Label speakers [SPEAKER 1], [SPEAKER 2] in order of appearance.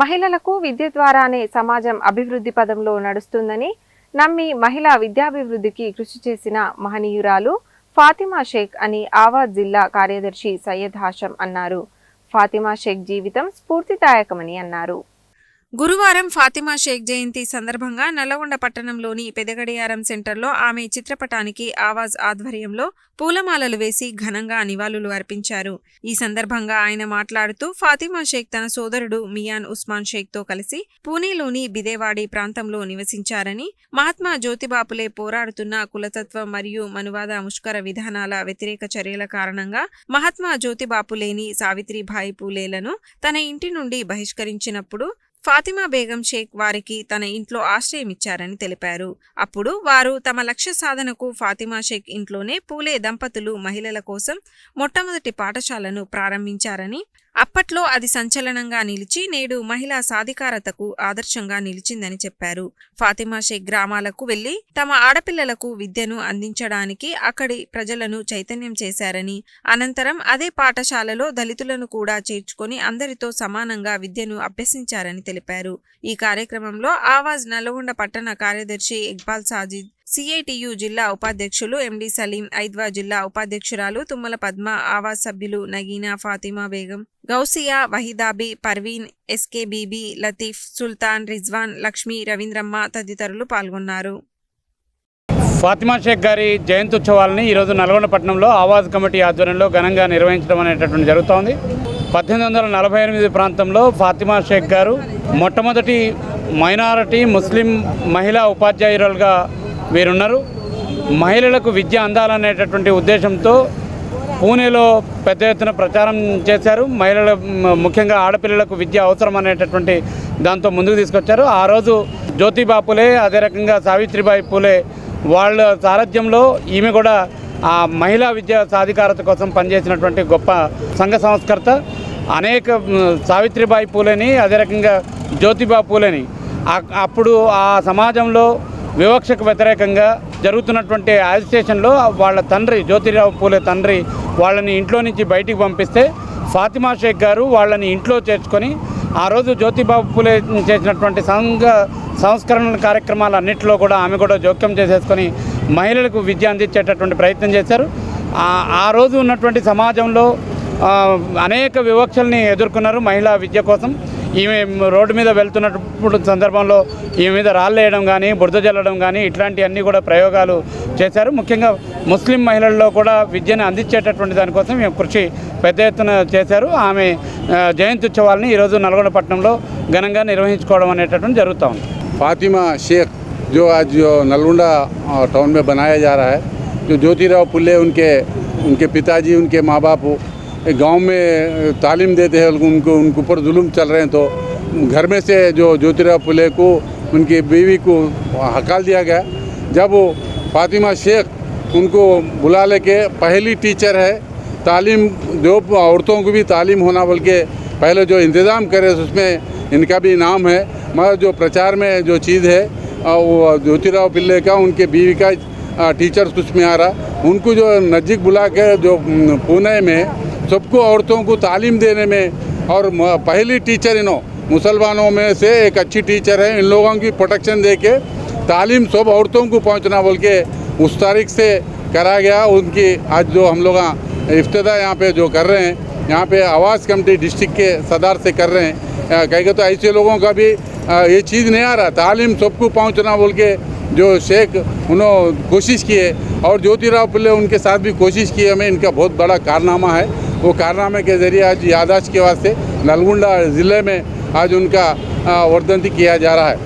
[SPEAKER 1] మహిళలకు విద్య ద్వారానే సమాజం అభివృద్ధి పదంలో నడుస్తుందని నమ్మి మహిళా విద్యాభివృద్ధికి కృషి చేసిన మహనీయురాలు ఫాతిమా షేక్ అని ఆవాజ్ జిల్లా కార్యదర్శి సయ్యద్ హాషం అన్నారు. ఫాతిమా షేక్ జీవితం స్ఫూర్తిదాయకమని అన్నారు. గురువారం ఫాతిమా షేక్ జయంతి సందర్భంగా నల్లగొండ పట్టణంలోని పెదగడియారం సెంటర్లో ఆమె చిత్రపటానికి ఆవాజ్ ఆధ్వర్యంలో పూలమాలలు వేసి ఘనంగా నివాళులు అర్పించారు. ఈ సందర్భంగా ఆయన మాట్లాడుతూ ఫాతిమా షేక్ తన సోదరుడు మియాన్ ఉస్మాన్ షేక్తో కలిసి పూణేలోని బిదేవాడి ప్రాంతంలో నివసించారని మహాత్మా జ్యోతిబాపులే పోరాడుతున్న కులతత్వం మరియు మనువాద ముష్కర విధానాల వ్యతిరేక చర్యల కారణంగా మహాత్మా జ్యోతిబాపులేని సావిత్రిబాయి పూలేలను తన ఇంటి నుండి బహిష్కరించినప్పుడు ఫాతిమా బేగం షేక్ వారికి తన ఇంట్లో ఆశ్రయం ఇచ్చారని తెలిపారు. అప్పుడు వారు తమ లక్ష్య సాధనకు ఫాతిమా షేక్ ఇంట్లోనే పూలే దంపతులు మహిళల కోసం మొట్టమొదటి పాఠశాలను ప్రారంభించారని అప్పట్లో అది సంచలనంగా నిలిచి నేడు మహిళా సాధికారతకు ఆదర్శంగా నిలిచిందని చెప్పారు. ఫాతిమా షేక్ గ్రామాలకు వెళ్ళి తమ ఆడపిల్లలకు విద్యను అందించడానికి అక్కడి ప్రజలను చైతన్యం చేశారని అనంతరం అదే పాఠశాలలో దళితులను కూడా చేర్చుకొని అందరితో సమానంగా విద్యను అభ్యసించారని తెలిపారు. ఈ కార్యక్రమంలో ఆవాజ్ నల్గొండ పట్టణ కార్యదర్శి ఇక్బాల్ సాజిద్ సిఐటియు జిల్లా ఉపాధ్యక్షులు ఎండి సలీం ఐద్వా జిల్లా ఉపాధ్యక్షురాలు తుమ్మల పద్మ ఆవాస్ సభ్యులు నగీనా ఫాతిమా బేగం గౌసియా వహీదాబి పర్వీన్ ఎస్కేబీబీ లతీఫ్ సుల్తాన్ రిజ్వాన్ లక్ష్మి రవీంద్రమ్మ తదితరులు పాల్గొన్నారు.
[SPEAKER 2] ఫాతిమా షేక్ గారి జయంతి ఈరోజు నల్గొండ పట్టణంలో ఆవాజ్ కమిటీ ఆధ్వర్యంలో ఘనంగా నిర్వహించడం అనేటటువంటి జరుగుతోంది. పద్దెనిమిది వందల నలభై ఎనిమిది ప్రాంతంలో ఫాతిమా షేక్ గారు మొట్టమొదటి మైనారిటీ ముస్లిం మహిళా ఉపాధ్యాయురాలుగా వీరున్నారు. మహిళలకు విద్య అందాలనేటటువంటి ఉద్దేశంతో పూణేలో పెద్ద ఎత్తున ప్రచారం చేశారు. మహిళల ముఖ్యంగా ఆడపిల్లలకు విద్య అవసరం అనేటటువంటి దాంతో ముందుకు తీసుకొచ్చారు. ఆ రోజు జ్యోతిబా పూలే అదే రకంగా సావిత్రిబాయి పూలే వాళ్ళ సారథ్యంలో ఈమె కూడా ఆ మహిళా విద్యా సాధికారత కోసం పనిచేసినటువంటి గొప్ప సంఘ సంస్కర్త అనేక సావిత్రిబాయి పూలేని అదే రకంగా జ్యోతిబా పూలేని. అప్పుడు ఆ సమాజంలో వివక్షకు వ్యతిరేకంగా జరుగుతున్నటువంటి యాజిటేషన్లో వాళ్ళ తండ్రి జ్యోతిరావు పూలే తండ్రి వాళ్ళని ఇంట్లో నుంచి బయటికి పంపిస్తే ఫాతిమా షేక్ గారు వాళ్ళని ఇంట్లో చేర్చుకొని ఆ రోజు జ్యోతిబాబు పూలే చేసినటువంటి సంఘ సంస్కరణ కార్యక్రమాలన్నింటిలో కూడా ఆమె కూడా జోక్యం చేసేసుకొని మహిళలకు విద్య అందించేటటువంటి ప్రయత్నం చేశారు. ఆ- రోజు ఉన్నటువంటి సమాజంలో అనేక వివక్షల్ని ఎదుర్కొన్నారు మహిళా విద్య కోసం. ఈమె రోడ్డు మీద వెళ్తున్నప్పుడు సందర్భంలో ఈమె మీద రాళ్ళు వేయడం కానీ బురద జల్లడం కానీ ఇట్లాంటివన్నీ కూడా ప్రయోగాలు చేశారు ముఖ్యంగా ముస్లిం మహిళల్లో కూడా విద్యను అందించేటటువంటి దానికోసం ఈమె కృషి పెద్ద ఎత్తున చేశారు ఆమె ఆ, జయంతి ఉత్సవాలని ఈరోజు నల్గొండ పట్టణంలో ఘనంగా నిర్వహించుకోవడం అనేటటువంటి జరుగుతూ ఉంది
[SPEAKER 3] फातिमा शेख जो आज जो नलगुंडा अ, टाउन में बनाया जा रहा है जो ज्योतिराव पुल्ले उनके उनके पिताजी उनके माँ बाप एक गाँव में तालीम देते हैं उनको, उनके ऊपर जुल्म चल रहे हैं तो घर में से जो ज्योतिराव पुल्ले को, उनकी बीवी को हकाल दिया गया। जब वो फातिमा शेख उनको बुला लेके, पहली टीचर है, तालीम जो औरतों को भी तालीम होना, बल्कि पहले जो इंतज़ाम करे, उसमें इनका भी नाम है। मगर जो प्रचार में जो चीज़ है वो ज्योतिराव पिल्ले का, उनके बीवी का टीचर्स उसमें आ रहा। उनको जो नज़दीक बुला के, जो पुणे में सबको औरतों को तालीम देने में और पहली टीचर इनो, मुसलमानों में से एक अच्छी टीचर है। इन लोगों की प्रोटेक्शन दे के तालीम सब औरतों को पहुँचना बोल के उस तारीख से करा गया। उनकी आज जो हम लोग इफ्तदा यहाँ पे जो कर रहे हैं, यहाँ पे आवाज़ कमेटी डिस्ट्रिक्ट के सदार से कर रहे हैं। कहेंगे तो ऐसे लोगों का भी ये चीज़ नहीं आ रहा। तालीम सबको पहुँचना बोल के जो शेख उन्होंने कोशिश किए और ज्योतिराव पुल्ले उनके साथ भी कोशिश की हमें इनका बहुत बड़ा कारनामा है। वो कारनामे के ज़रिए आज यादाश्त के वास्ते नलगुंडा ज़िले में आज उनका वर्धन किया जा रहा है।